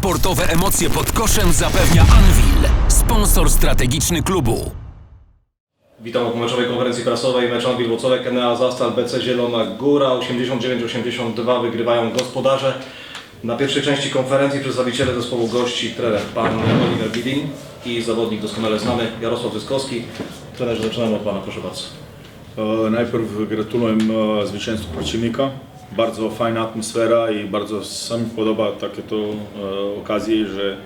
Sportowe emocje pod koszem zapewnia Anvil, sponsor strategiczny klubu. Witam po meczowej konferencji prasowej. Mecz Anwil Włocławek, Enea Zastal, BC Zielona Góra. 89-82 wygrywają gospodarze. Na pierwszej części konferencji przedstawiciele zespołu gości trener pan Oliver Bidin i zawodnik doskonale znany Jarosław Wyskowski. Trenerze, zaczynamy od Pana, proszę bardzo. E, Najpierw gratuluję e, zwycięstwu przeciwnika. Bardzo fajna atmosfera i bardzo sami podoba takie to e, okazje, że,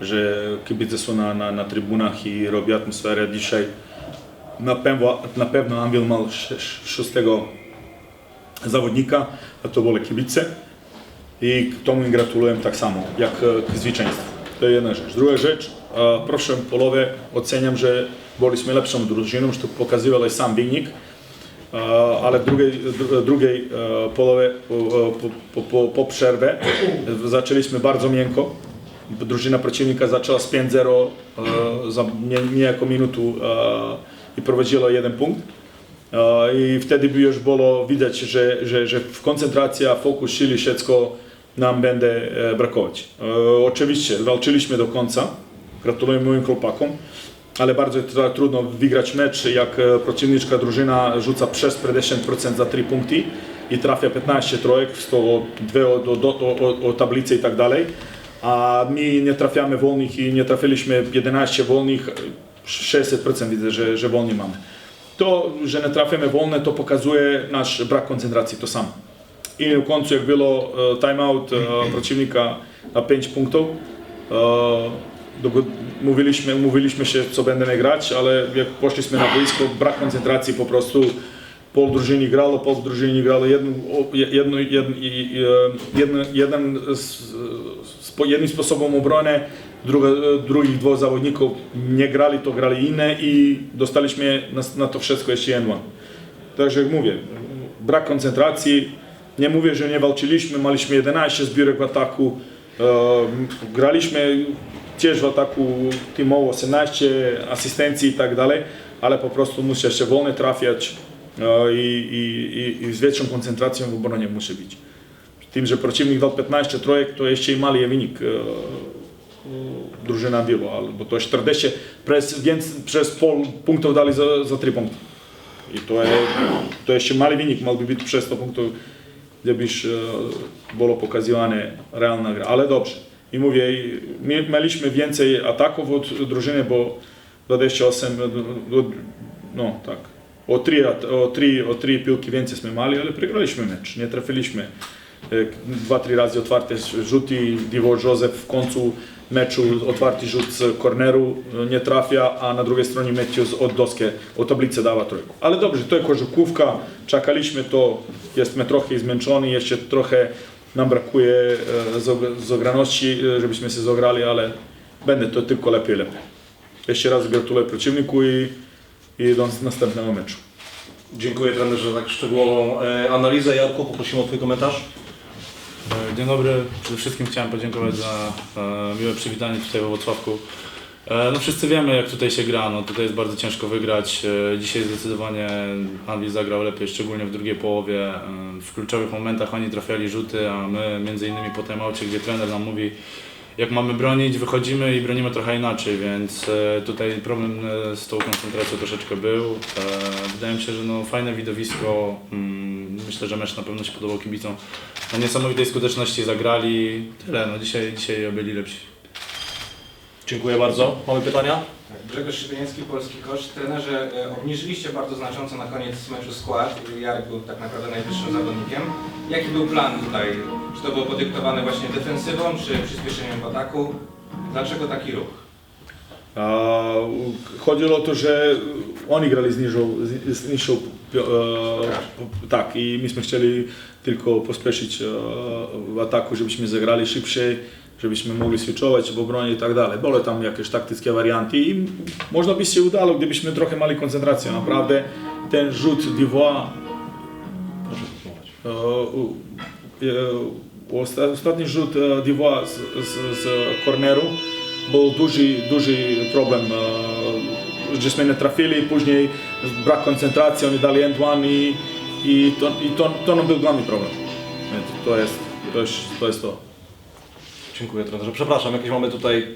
że kibice są na, na, na trybunach i robią atmosferę dzisiaj. Na pewno, na pewno Anvil sz- szóstego zawodnika, a to byli kibice. I tomu gratuluję tak samo, jak e, k zwycięstwu. To jedna rzecz. Druga rzecz, e, proszę połowę oceniam, że byliśmy lepszą drużyną, što pokazywał sam wynik. E, ale w drugiej, dru- drugiej e, połowie, po, po, po, po, przerwie zaczęliśmy bardzo miękko. Drużyna przeciwnika zaczęła z 5-0 e, za nie- niejako minutu e, i prowadziła jeden punkt. E, I wtedy by już było widać, że, że, że w koncentracji, a fokus, siły, wszystko nam będzie e, brakować. E, Oczywiście walczyliśmy do końca. Gratuluję moim chłopakom. Ale bardzo tr- trudno wygrać mecz, jak e, przeciwniczka drużyna rzuca przez 50% za 3 punkty i trafia 15 trojek, 102 o, do, do, o, o tablicy i tak dalej. A my nie trafiamy wolnych i nie trafiliśmy 11 wolnych, 600% widzę, że, że wolni mamy. To, że nie trafiamy wolne, to pokazuje nasz brak koncentracji, to samo. I w końcu, jak było e, timeout e, przeciwnika na 5 punktów, dogo- mówiliśmy, mówiliśmy się, co będziemy grać, ale jak poszliśmy na boisko, brak koncentracji po prostu. Pół drużyny grało, pół drużyny grało jedno, jedno, jedno, e, jedno, jeden, z, jednym sposobem obrony, druga, drugich dwóch zawodników nie grali, to grali inne i dostaliśmy na, na to wszystko jeszcze jeden. Także jak mówię, brak koncentracji. Nie mówię, że nie walczyliśmy, mieliśmy 11 zbiórek w ataku, e, graliśmy tiež v ataku tímov 18 asistencií i tak ďalej, ale po prostu musia ešte voľne trafiať e, i, i, i, i s väčšou koncentráciou v obrane musí byť. Tým, že protivník dal 15 trojek, to ešte i malý je vynik e, družina Vilo, alebo to je 40, přes, přes pol punktov dali za, za 3 punkty. I to je, to je ešte malý vynik, mal by byť přes 100 punktov, kde byš e, bolo pokazované reálna hra, ale dobře. I mówię, mieliśmy więcej ataków od drużyny, bo 28, e, od, no tak, o 3, o, 3, o 3 piłki więcej jsme mali, ale przegraliśmy mecz, nie trafiliśmy. E, Dwa, trzy razy otwarte rzuty, Divo Józef w końcu meczu otwarty rzut z korneru e, nie trafia, a na drugiej stronie Matthews od doski, od tablicy dawa trójku. Ale dobrze, to jest koszykówka, czekaliśmy to, jesteśmy trochę zmęczeni, jeszcze trochę nam brakuje e, zog- zograności, e, żebyśmy się zograli, ale będzie to tylko lepiej, lepiej. Jeszcze raz gratuluję przeciwniku i, i do następnego meczu. Dziękuję trenerze za tak szczegółową e, analizę. Jarku, poprosimy o Twój komentarz. Dzień dobry. Przede wszystkim chciałem podziękować za miłe przywitanie tutaj we Wrocławku. E, no wszyscy wiemy jak tutaj się gra, no tutaj jest bardzo ciężko wygrać. E, dzisiaj zdecydowanie Anvil zagrał lepiej, szczególnie w drugiej połowie. E, w kluczowych momentach oni trafiali rzuty, a my między innymi po timeoutie, gdzie trener nam mówi jak mamy bronić, wychodzimy i bronimy trochę inaczej, więc tutaj problem z tą koncentracją troszeczkę był. Wydaje mi się, że no, fajne widowisko. Mm, myślę, że mecz na pewno się podobał kibicom. Na niesamowitej skuteczności zagrali. Tyle, no dzisiaj, dzisiaj byli lepsi. Dziękuję bardzo. Mamy pytania? Grzegorz Szypieniecki, Polski Kosz. Trenerze, e, obniżyliście bardzo znacząco na koniec meczu skład. Jarek był tak naprawdę najwyższym zawodnikiem. Jaki był plan tutaj? Czy to było podyktowane właśnie defensywą, czy przyspieszeniem w ataku? Dlaczego taki ruch? A, chodziło o to, że oni grali z niższą, z, niższą e, tak i myśmy chcieli tylko pospieszyć e, w ataku, żebyśmy zagrali szybciej, żebyśmy mogli switchować w obronie i tak dalej. Były tam jakieś taktyczne warianty i można by się udało, gdybyśmy trochę mali koncentrację. Naprawdę ten rzut Divois. E, Ostatni rzut e, Divois z, z, z był duży, duży problem, e, żeśmy nie trafili, później brak koncentracji, oni dali end one i, i, to, i to, to był główny problem. Więc To jest to. Jest, to, jest to. Dziękuję trenerze. Przepraszam, jakieś mamy tutaj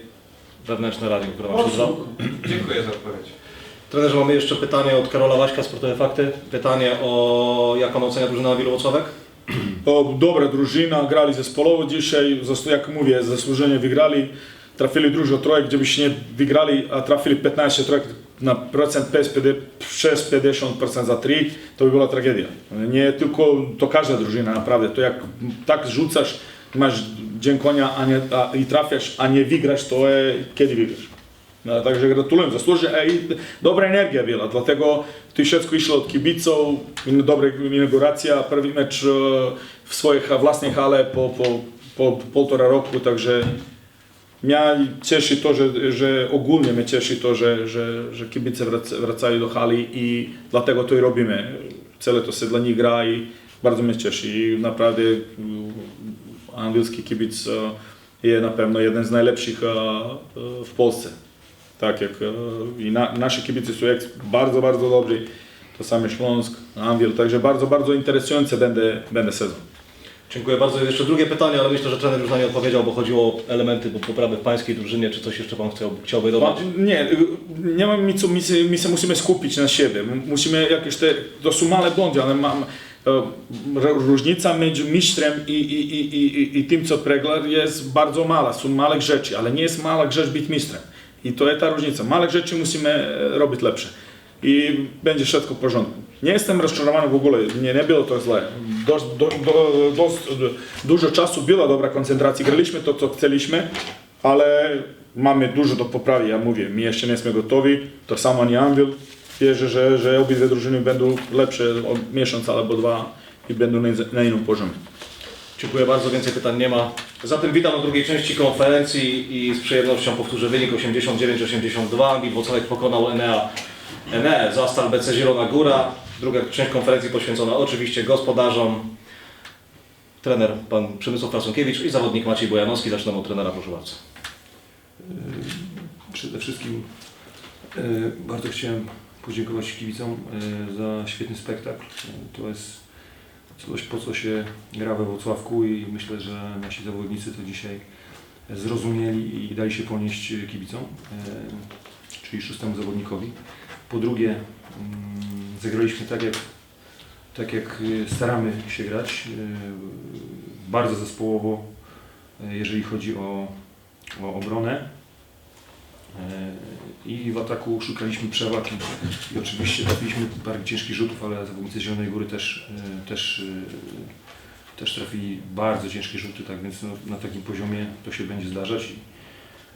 wewnętrzne radio, które nam się. Dziękuję za odpowiedź. Trenerze, mamy jeszcze pytanie od Karola Waśka, Sportowe Fakty. Pytanie o jak on ocenia drużynę na Wilowocławek? O, dobra drużyna, grali zespołowo dzisiaj, jak mówię, zasłużenie wygrali. Trafili dużo trojek, gdybyś nie wygrali, a trafili 15 trojek na procent przez 50% za 3, to by była tragedia. Nie tylko to każda drużyna, naprawdę. To jak tak rzucasz, masz dzień konia a nie, a, i trafiasz, a nie wygrasz, to e, kiedy wygrasz? No, także gratuluję, zasłuży, a i dobra energia była, dlatego to wszystko išlo od kibiców, dobra inauguracja, prvi mecz e, w swoich własnej hale po, po, po półtora roku, także mnie cieszy to, że, że ogólnie mnie cieszy to, że, że, że kibice wrac- wracają do hali i dlatego to i robimy. Cele to się dla nich gra i bardzo mnie cieszy i naprawdę angielski kibic e, jest na pewno jeden z najlepszych e, w Polsce. Tak jak e, i na, nasi kibice są jak bardzo, bardzo dobrzy. To samy Śląsk, Anwil, także bardzo, bardzo interesujący będzie, będzie sezon. Dziękuję bardzo. Jeszcze drugie pytanie, ale myślę, że trener już na nie odpowiedział, bo chodziło o elementy poprawy w pańskiej drużynie. Czy coś jeszcze Pan chciał, chciałby dodać? Nie, nie mam nic, my się, my się musimy skupić na siebie. Musimy jakieś te, to są małe błędy, ale mam, różnica między mistrzem i, i, i, i, i tym, co przegrał jest bardzo mała. Są małe rzeczy, ale nie jest mała rzecz być mistrzem. I to jest ta różnica. Małe rzeczy musimy e, robić lepsze. I będzie wszystko w porządku. Nie jestem rozczarowany w ogóle, nie, nie było to źle. Dość, do, do, dość, dużo czasu była dobra koncentracja, graliśmy to, co chcieliśmy, ale mamy dużo do poprawy, ja mówię, my jeszcze nie jesteśmy gotowi, to samo nie Anvil. Wierzę, że, że obydwie drużyny będą lepsze o miesiąc albo dwa i będą na, na innym poziomie. Dziękuję bardzo, więcej pytań nie ma. Zatem witam na drugiej części konferencji i z przyjemnością powtórzę wynik 89-82. Wilwocławek pokonał Enea. Enea, Zastal BC Zielona Góra. Druga część konferencji poświęcona oczywiście gospodarzom. Trener pan Przemysław Frasunkiewicz i zawodnik Maciej Bojanowski. Zaczynamy od trenera, proszę bardzo. Przede wszystkim e, bardzo chciałem podziękować kibicom e, za świetny spektakl. To jest coś, po co się gra we Wrocławku i myślę, że nasi zawodnicy to dzisiaj zrozumieli i dali się ponieść kibicom, e, czyli szóstemu zawodnikowi. Po drugie, mm, zagraliśmy tak jak, tak jak staramy się grać, e, bardzo zespołowo, jeżeli chodzi o, o obronę. E, I w ataku szukaliśmy przewag i, oczywiście trafiliśmy parę ciężkich rzutów, ale zawodnicy Zielonej Góry też, e, też, e, też trafili bardzo ciężkie rzuty, tak więc no, na takim poziomie to się będzie zdarzać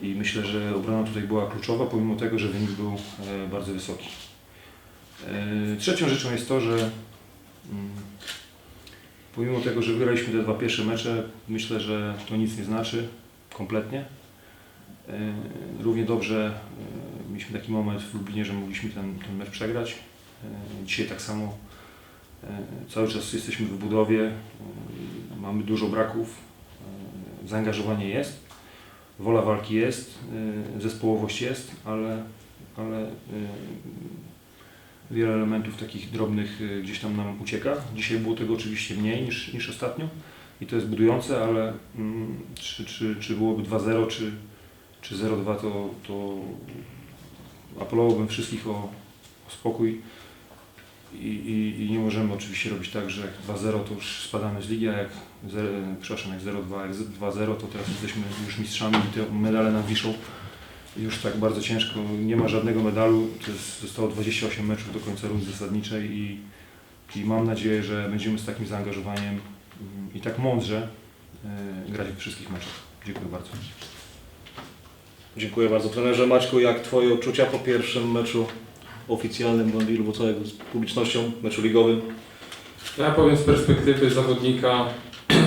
i, i myślę, że obrona tutaj była kluczowa, pomimo tego, że wynik był bardzo wysoki. Trzecią rzeczą jest to, że mm, pomimo tego, że wygraliśmy te dwa pierwsze mecze, myślę, że to nic nie znaczy kompletnie. E, Równie dobrze e, mieliśmy taki moment w Lublinie, że mogliśmy ten, ten mecz przegrać. E, Dzisiaj tak samo. Cały czas jesteśmy w budowie, mamy dużo braków, zaangażowanie jest, wola walki jest, zespołowość jest, ale, ale wiele elementów takich drobnych gdzieś tam nam ucieka. Dzisiaj było tego oczywiście mniej niż, niż ostatnio i to jest budujące, ale mm, czy, czy, czy byłoby 2-0, czy, czy 0-2, to, to apelowałbym wszystkich o, o spokój I, i, i nie możemy oczywiście robić tak, że jak 2-0 to już spadamy z ligi, a jak, 0, przepraszam, jak 0-2, jak 2-0 to teraz jesteśmy już mistrzami i te medale nam wiszą. Już tak bardzo ciężko, nie ma żadnego medalu, to jest, zostało 28 meczów do końca rundy zasadniczej i, i mam nadzieję, że będziemy z takim zaangażowaniem mm, i tak mądrze e, grać w wszystkich meczach. Dziękuję bardzo. Dziękuję bardzo trenerze. Maćku, jak Twoje odczucia po pierwszym meczu oficjalnym w Wilwocławek z publicznością, meczu ligowym? Ja powiem z perspektywy zawodnika,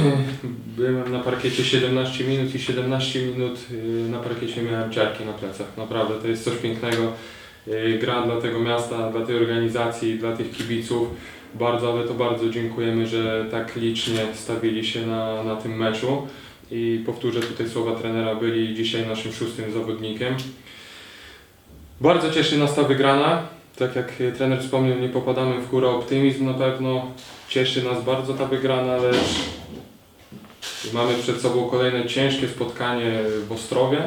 byłem na parkiecie 17 minut i 17 minut y, na parkiecie miałem ciarki na plecach. Naprawdę to jest coś pięknego. Y, Gra dla tego miasta, dla tej organizacji, dla tych kibiców. Bardzo, ale to bardzo dziękujemy, że tak licznie stawili się na, na tym meczu. I powtórzę tutaj słowa trenera, byli dzisiaj naszym szóstym zawodnikiem. Bardzo cieszy nas ta wygrana. Tak jak trener wspomniał, nie popadamy w górę optymizm na pewno. Cieszy nas bardzo ta wygrana, lecz mamy przed sobą kolejne ciężkie spotkanie w Ostrowie.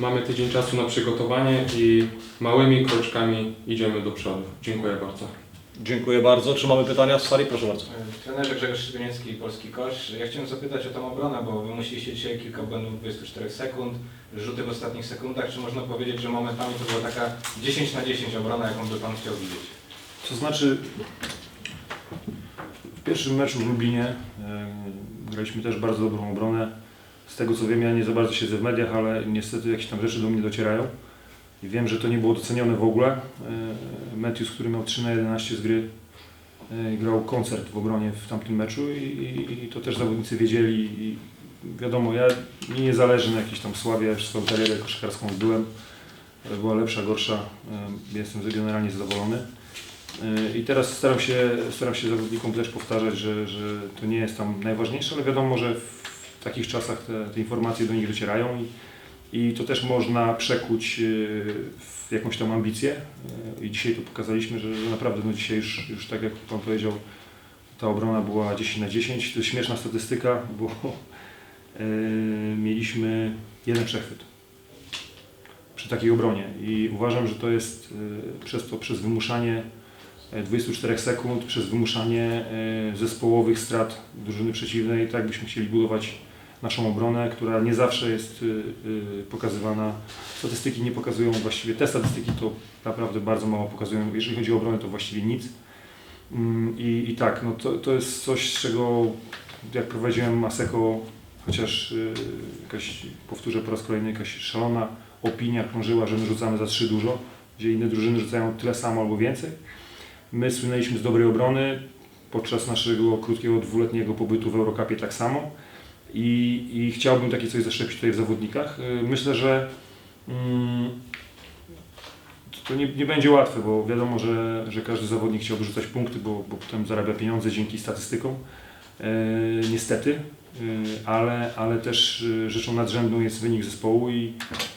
Mamy tydzień czasu na przygotowanie i małymi kroczkami idziemy do przodu. Dziękuję bardzo. Dziękuję bardzo. Czy mamy pytania z sali? Proszę bardzo. E, Trenerze Grzegorz Szybiniecki, Polski Kosz. Ja chciałem zapytać o tą obronę, bo wymusiliście dzisiaj kilka błędów w 24 sekund, rzuty w ostatnich sekundach. Czy można powiedzieć, że momentami to była taka 10 na 10 obrona, jaką by Pan chciał widzieć? To znaczy, w pierwszym meczu w Lublinie e, graliśmy też bardzo dobrą obronę. Z tego co wiem, ja nie za bardzo siedzę w mediach, ale niestety jakieś tam rzeczy do mnie docierają. I wiem, że to nie było docenione w ogóle. E, Matthews, który miał 3 na 11 z gry, e, grał koncert w obronie w tamtym meczu i, i, i to też zawodnicy wiedzieli. I wiadomo, ja mi nie zależy na jakiejś tam sławie, już swoją karierę koszykarską zbyłem. E, Była lepsza, gorsza. E, Jestem generalnie zadowolony. I teraz staram się, staram się zawodnikom też powtarzać, że, że to nie jest tam najważniejsze, ale wiadomo, że w takich czasach te, te informacje do nich docierają i, i to też można przekuć yy, w jakąś tam ambicję. Yy, I dzisiaj to pokazaliśmy, że, naprawdę no dzisiaj już, już tak jak Pan powiedział, ta obrona była 10 na 10. To jest śmieszna statystyka, bo yy, mieliśmy jeden przechwyt przy takiej obronie i uważam, że to jest przez to, przez wymuszanie e, 24 sekund, przez wymuszanie e, zespołowych strat drużyny przeciwnej, tak byśmy chcieli budować naszą obronę, która nie zawsze jest y, y, pokazywana. Statystyki nie pokazują właściwie, te statystyki to naprawdę bardzo mało pokazują. Jeżeli chodzi o obronę, to właściwie nic. Mm, I, i tak, no to, to jest coś, z czego jak prowadziłem Maseko, chociaż y, jakaś, powtórzę po raz kolejny, jakaś szalona opinia krążyła, że my rzucamy za trzy dużo, gdzie inne drużyny rzucają tyle samo albo więcej. My słynęliśmy z dobrej obrony podczas naszego krótkiego dwuletniego pobytu w Eurocupie tak samo i, i chciałbym takie coś zaszczepić tutaj w zawodnikach. Y, Myślę, że mm, to nie, nie będzie łatwe, bo wiadomo, że, że każdy zawodnik chciałby rzucać punkty, bo, bo potem zarabia pieniądze dzięki statystykom. E, niestety, y, ale, ale też y, rzeczą nadrzędną jest wynik zespołu i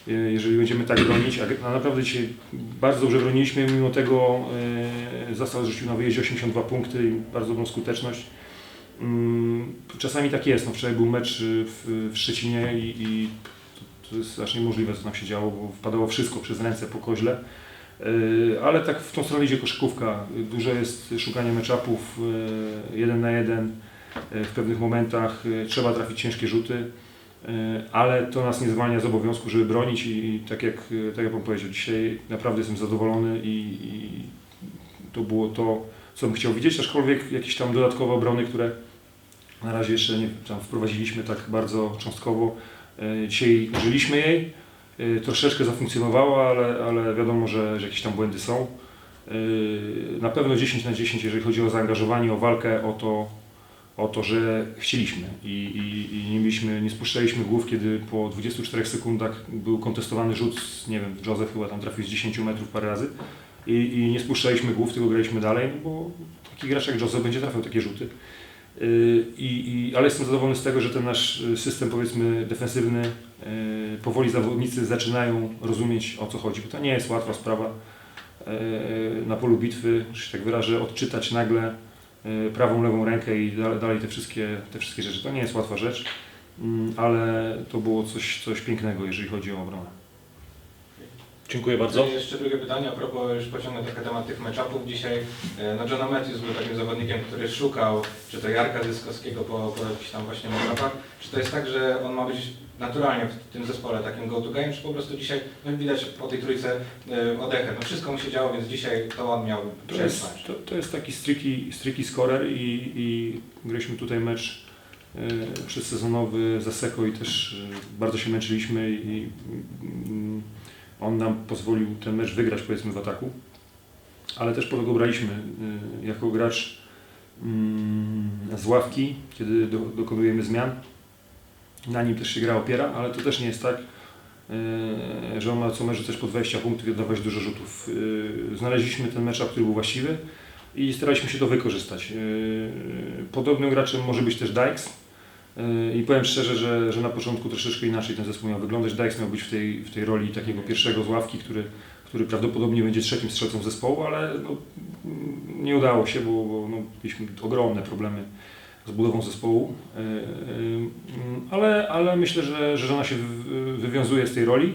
y, jeżeli będziemy tak bronić, a naprawdę dzisiaj bardzo dobrze broniliśmy, mimo tego y, Zastal rzucił na wyjeździe 82 punkty i bardzo dobrą skuteczność. Mm, Czasami tak jest, no wczoraj był mecz y, w, w Szczecinie i, i to, to jest aż niemożliwe co tam się działo, bo wpadało wszystko przez ręce po koźle. Y, Ale tak w tą stronę idzie koszykówka. Dużo jest szukania meczapów y, jeden na jeden w pewnych momentach. Trzeba trafić ciężkie rzuty, ale to nas nie zwalnia z obowiązku, żeby bronić i, tak, jak, tak jak Pan powiedział, dzisiaj naprawdę jestem zadowolony i, i to było to, co bym chciał widzieć, aczkolwiek jakieś tam dodatkowe obrony, które na razie jeszcze nie tam wprowadziliśmy tak bardzo cząstkowo. Y, Dzisiaj użyliśmy jej, y, troszeczkę zafunkcjonowała, ale, ale wiadomo, że, że jakieś tam błędy są. Y, Na pewno 10 na 10, jeżeli chodzi o zaangażowanie, o walkę, o to, o to że chcieliśmy i, i, i nie, mieliśmy, nie spuszczaliśmy głów, kiedy po 24 sekundach był kontestowany rzut, nie wiem, Joseph chyba tam trafił z 10 metrów parę razy i, i nie spuszczaliśmy głów, tylko graliśmy dalej, bo taki gracz jak Joseph będzie trafiał takie rzuty. Y, I, i, ale jestem zadowolony z tego, że ten nasz y, system powiedzmy defensywny, y, powoli zawodnicy zaczynają rozumieć o co chodzi, bo to nie jest łatwa sprawa na polu bitwy, że się tak wyrażę, odczytać nagle prawą, lewą rękę i dalej, dalej te, wszystkie, te wszystkie rzeczy. To nie jest łatwa rzecz, mm, ale to było coś, coś pięknego, jeżeli chodzi o obronę. Dziękuję bardzo. Jeszcze drugie pytanie, a propos, już pociągnę trochę temat tych meczapów dzisiaj. E, No Johna Matthews był takim zawodnikiem, który szukał, czy to Jarka Zyskowskiego po, po jakichś tam właśnie meczapach. Czy to jest tak, że on ma być naturalnie w tym zespole takim go to game, czy po prostu dzisiaj, no widać po tej trójce e, oddechę, no wszystko mu się działo, więc dzisiaj to on miał To jest, to, to jest taki streaky, streaky scorer i, i graliśmy tutaj mecz y, przedsezonowy za Seko i też y, bardzo się męczyliśmy i mm, on nam pozwolił ten mecz wygrać powiedzmy w ataku, ale też po to go braliśmy y, jako gracz mm, z ławki, kiedy do, dokonujemy zmian. Na nim też się gra opiera, ale to też nie jest tak, y, że on ma co mecz rzucać po 20 punktów i oddawać dużo rzutów. Y, Znaleźliśmy ten mecz, który był właściwy i staraliśmy się to wykorzystać. Podobnym graczem może być też Dykes. Y, I powiem szczerze, że, że na początku troszeczkę inaczej ten zespół miał wyglądać. Dykes miał być w tej, w tej roli takiego pierwszego z ławki, który, który prawdopodobnie będzie trzecim strzelcą zespołu, ale no, mm, nie udało się, bo, bo no, mieliśmy ogromne problemy z budową zespołu, e, mm, ale, ale myślę, że, że żona się wy- wywiązuje z tej roli.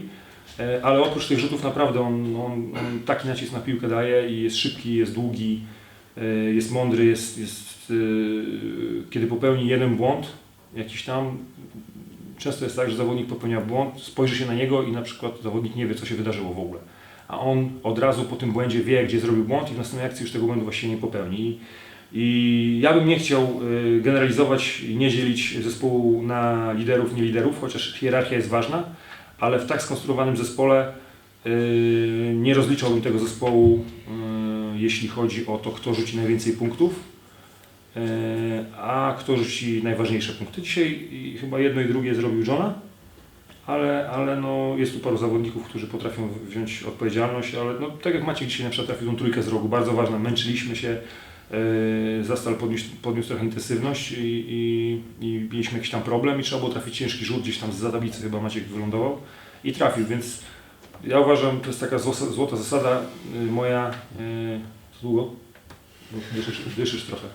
Ale oprócz tych rzutów naprawdę on, on, on taki nacisk na piłkę daje i jest szybki, jest długi, jest mądry, jest, jest kiedy popełni jeden błąd jakiś tam, często jest tak, że zawodnik popełnia błąd, spojrzy się na niego i na przykład zawodnik nie wie, co się wydarzyło w ogóle. A on od razu po tym błędzie wie, gdzie zrobił błąd i w następnej akcji już tego błędu właściwie nie popełni. I ja bym nie chciał y, generalizować i nie dzielić zespołu na liderów, nie liderów, chociaż hierarchia jest ważna, ale w tak skonstruowanym zespole y, nie rozliczałbym tego zespołu, y, jeśli chodzi o to, kto rzuci najwięcej punktów, a kto rzuci najważniejsze punkty. Dzisiaj chyba jedno i drugie zrobił Johna, ale, ale no jest tu paru zawodników, którzy potrafią wziąć odpowiedzialność, ale no, tak jak Maciek dzisiaj na przykład trafił tą trójkę z rogu, bardzo ważna, męczyliśmy się, yy, Zastal podniósł, podniósł trochę intensywność i, i, i mieliśmy jakiś tam problem i trzeba było trafić ciężki rzut, gdzieś tam z tablicy chyba Maciek wylądował i trafił, więc ja uważam, to jest taka złota, zasada yy, moja, yy, długo? Dyszysz, dyszysz trochę.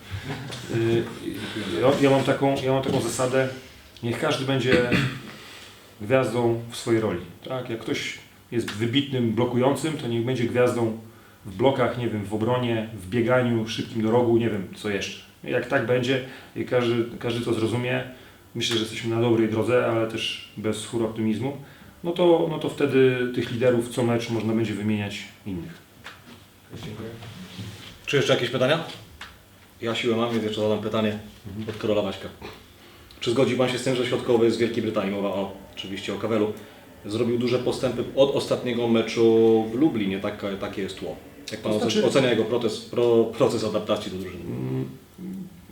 Yy, ja, ja, mam taką, ja mam taką zasadę, niech każdy będzie gwiazdą w swojej roli. Tak? Jak ktoś jest wybitnym blokującym, to niech będzie gwiazdą w blokach, nie wiem, w obronie, w bieganiu szybkim do rogu, nie wiem, co jeszcze. Jak tak będzie i każdy, każdy to zrozumie, myślę, że jesteśmy na dobrej drodze, ale też bez chór optymizmu, no to, no to wtedy tych liderów co mecz można będzie wymieniać innych. Dziękuję. Czy jeszcze jakieś pytania? Ja siłę mam, więc jeszcze zadam pytanie od Karola Waśka. Czy zgodzi Pan się z tym, że środkowy z Wielkiej Brytanii, mowa o, oczywiście o Kawelu, zrobił duże postępy od ostatniego meczu w Lublinie? Tak, takie jest tło. Jak Pan To znaczy- ocenia jego proces, pro, proces adaptacji do drużyny? Mm,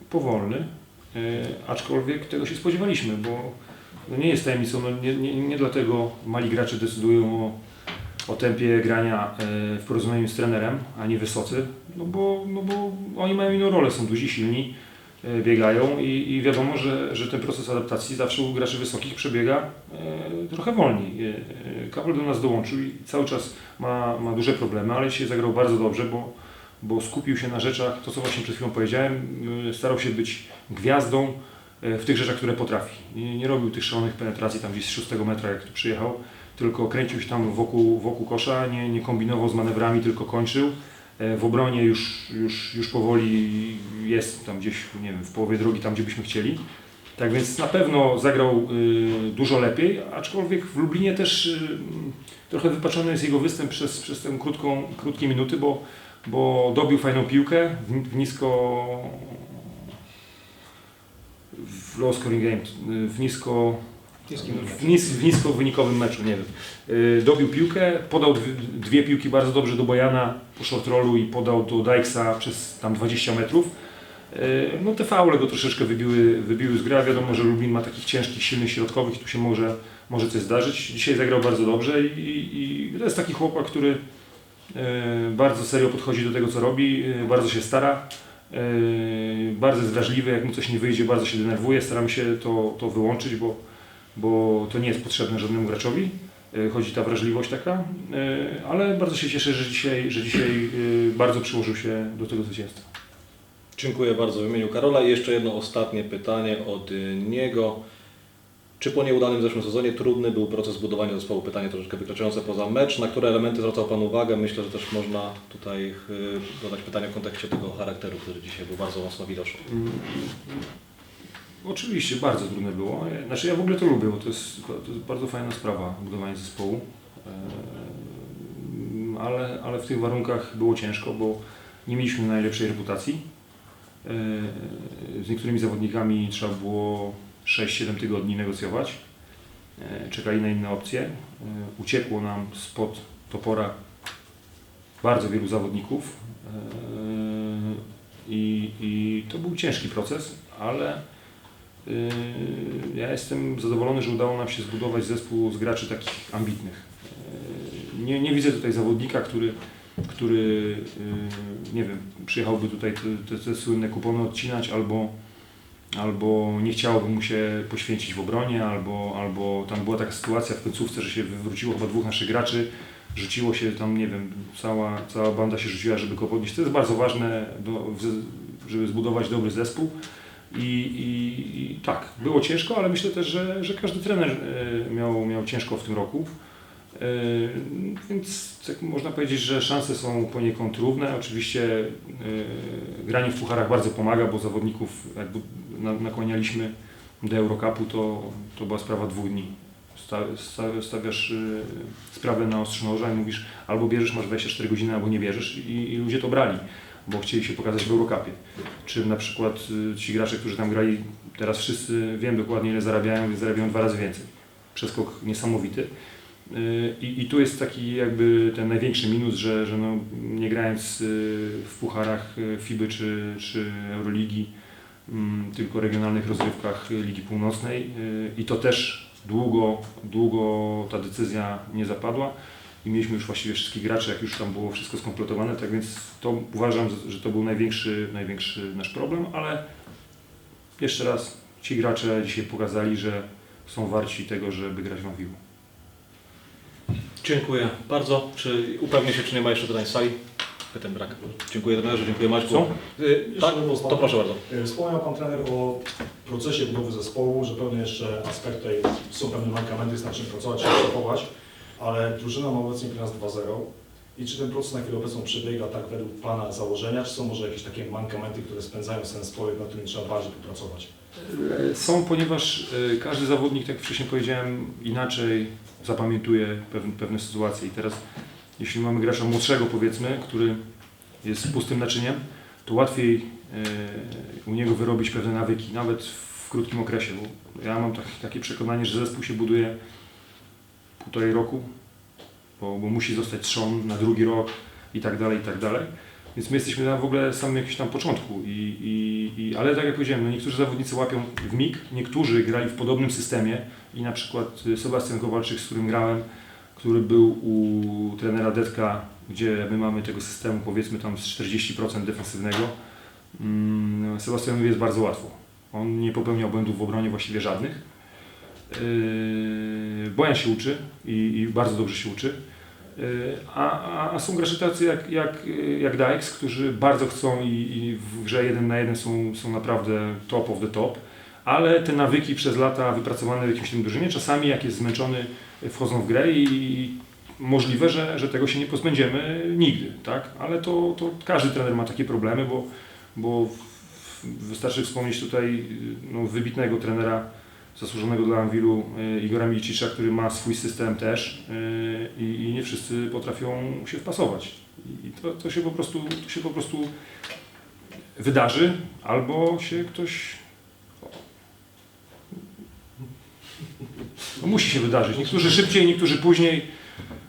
powolny, e, aczkolwiek tego się spodziewaliśmy, bo no nie jest tajemnicą, no nie, nie, nie dlatego mali gracze decydują o, o tempie grania e, w porozumieniu z trenerem, a nie wysocy, no bo, no bo oni mają inną rolę, są duzi, silni, e, biegają i, i wiadomo, że, że ten proces adaptacji zawsze u graczy wysokich przebiega e, trochę wolniej. Kapel do nas dołączył i cały czas ma, ma duże problemy, ale dzisiaj zagrał bardzo dobrze, bo bo skupił się na rzeczach, to co właśnie przed chwilą powiedziałem, starał się być gwiazdą w tych rzeczach, które potrafi. Nie, nie robił tych szalonych penetracji tam gdzieś z 6 metra, jak tu przyjechał, tylko kręcił się tam wokół, wokół kosza, nie, nie kombinował z manewrami, tylko kończył. Yy, W obronie już, już, już powoli jest tam gdzieś, nie wiem, w połowie drogi, tam gdzie byśmy chcieli. Tak więc na pewno zagrał y, dużo lepiej, aczkolwiek w Lublinie też y, trochę wypaczony jest jego występ przez, przez tę krótką, krótkie minuty, bo bo dobił fajną piłkę w, w nisko w low scoring game, w nisko w, nis, w nisko wynikowym meczu, nie wiem. Yy, Dobił piłkę, podał dwie, piłki bardzo dobrze do Bojana po short rollu i podał do Dykesa przez tam 20 metrów. Yy, No te faule go troszeczkę wybiły, wybiły z gra. Wiadomo, że Lublin ma takich ciężkich, silnych środkowych i tu się może, może coś zdarzyć. Dzisiaj zagrał bardzo dobrze i, i, to jest taki chłopak, który E, bardzo serio podchodzi do tego, co robi, bardzo się stara, bardzo jest wrażliwy, jak mu coś nie wyjdzie, bardzo się denerwuje, staramy się to, to wyłączyć, bo, bo to nie jest potrzebne żadnemu graczowi, E, chodzi ta wrażliwość taka, E, ale bardzo się cieszę, że dzisiaj, że dzisiaj e, bardzo przyłożył się do tego zwycięstwa. Dziękuję bardzo w imieniu Karola. I jeszcze jedno ostatnie pytanie od y, niego. Czy po nieudanym zeszłym sezonie trudny był proces budowania zespołu? Pytanie troszeczkę wykraczające poza mecz. Na które elementy zwracał Pan uwagę? Myślę, że też można tutaj y, dodać pytanie w kontekście tego charakteru, który dzisiaj był bardzo mocno widoczny. Oczywiście, bardzo trudne było. Znaczy ja w ogóle to lubię, bo to jest, to jest bardzo fajna sprawa, budowanie zespołu. Ale, ale w tych warunkach było ciężko, bo nie mieliśmy najlepszej reputacji. Z niektórymi zawodnikami trzeba było 6-7 tygodni negocjować. Czekali na inne opcje. Uciekło nam spod topora bardzo wielu zawodników. I, I to był ciężki proces, ale ja jestem zadowolony, że udało nam się zbudować zespół z graczy takich ambitnych. Yy, nie, nie widzę tutaj zawodnika, który, który yy, nie wiem, przyjechałby tutaj te, te, te słynne kupony odcinać albo, albo nie chciałoby mu się poświęcić w obronie, albo, albo tam była taka sytuacja w końcówce, że się wywróciło chyba dwóch naszych graczy, rzuciło się tam, nie wiem, cała, cała banda się rzuciła, żeby go podnieść. To jest bardzo ważne, do, żeby zbudować dobry zespół. I, i, I tak, było ciężko, ale myślę też, że, że każdy trener e, miał, miał ciężko w tym roku. E, Więc tak można powiedzieć, że szanse są poniekąd równe. Oczywiście e, granie w pucharach bardzo pomaga, bo zawodników jakby na- nakłanialiśmy do Eurocupu, to, to była sprawa dwóch dni. Sta- sta- Stawiasz sprawę na ostrzu noża i mówisz albo bierzesz, masz 24 godziny, albo nie bierzesz i, i ludzie to brali, bo chcieli się pokazać w Eurocupie. Czy na przykład y, ci gracze, którzy tam grali, teraz wszyscy wiem dokładnie ile zarabiają, więc zarabiają dwa razy więcej. Przeskok niesamowity. Y, I, I tu jest taki jakby ten największy minus, że, że no, nie grając y, w pucharach FIBY czy, czy Euroligi, mm, tylko regionalnych rozrywkach Ligi Północnej i to też długo, długo ta decyzja nie zapadła i mieliśmy już właściwie wszystkich graczy, jak już tam było wszystko skompletowane, tak więc to uważam, że to był największy, największy nasz problem, ale jeszcze raz, ci gracze dzisiaj pokazali, że są warci tego, żeby grać w Anwilu. Dziękuję bardzo. Czy upewnię się, czy nie ma jeszcze pytań z sali? Pytań brak. Dziękuję trenerze, dziękuję Maćku. Są? Y, tak? To proszę bardzo. E, Wspomniał Pan trener o procesie budowy zespołu, że pewne jeszcze aspekty, są pewne mankamenty, z nad czym pracować, się ale drużyna ma obecnie bilans 2-0 i czy ten proces na chwilę obecną przebiega tak według Pana założenia, czy są może jakieś takie mankamenty, które spędzają ten zespołek, nad którym trzeba bardziej popracować? E, Są, ponieważ e, każdy zawodnik, tak jak wcześniej powiedziałem, inaczej zapamiętuje pewne, pewne sytuacje. I teraz, jeśli mamy gracza młodszego, powiedzmy, który jest pustym naczyniem, to łatwiej e, u niego wyrobić pewne nawyki, nawet w krótkim okresie. Bo ja mam tak, takie przekonanie, że zespół się buduje półtorej roku, bo, bo musi zostać trzon na drugi rok i tak dalej, i tak dalej. Więc my jesteśmy na w ogóle samym jakimś tam początku. I, i, i, ale tak jak powiedziałem, no niektórzy zawodnicy łapią w mig, niektórzy grali w podobnym systemie i na przykład y, Sebastian Kowalczyk, z którym grałem, który był u trenera Detka, gdzie my mamy tego systemu powiedzmy tam z 40% defensywnego, mm, Sebastianowi jest bardzo łatwo. On nie popełniał błędów w obronie właściwie żadnych. Yy, Bojan się uczy i, i bardzo dobrze się uczy. Yy, A, a, są gracze tacy jak, jak, jak Dykes, którzy bardzo chcą i, i w grze jeden na jeden są, są naprawdę top of the top, ale te nawyki przez lata wypracowane w jakimś tym drużynie, czasami jak jest zmęczony, wchodzą w grę i możliwe, że, że tego się nie pozbędziemy nigdy, tak? Ale to, to każdy trener ma takie problemy, bo, bo wystarczy wspomnieć tutaj no, wybitnego trenera zasłużonego dla Anwilu y, Igora Milcicza, który ma swój system też y, i, i nie wszyscy potrafią się wpasować. I to, to, się po prostu, to się po prostu wydarzy, albo się ktoś... No, musi się wydarzyć. Niektórzy szybciej, niektórzy później.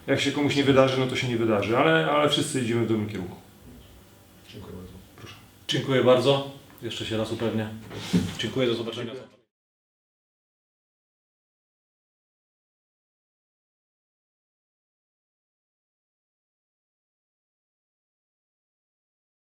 Jak się komuś nie wydarzy, no to się nie wydarzy, ale, ale wszyscy idziemy w dobrym kierunku. Dziękuję bardzo. Dziękuję bardzo. Jeszcze się raz upewnię. Dziękuję, do zobaczenia.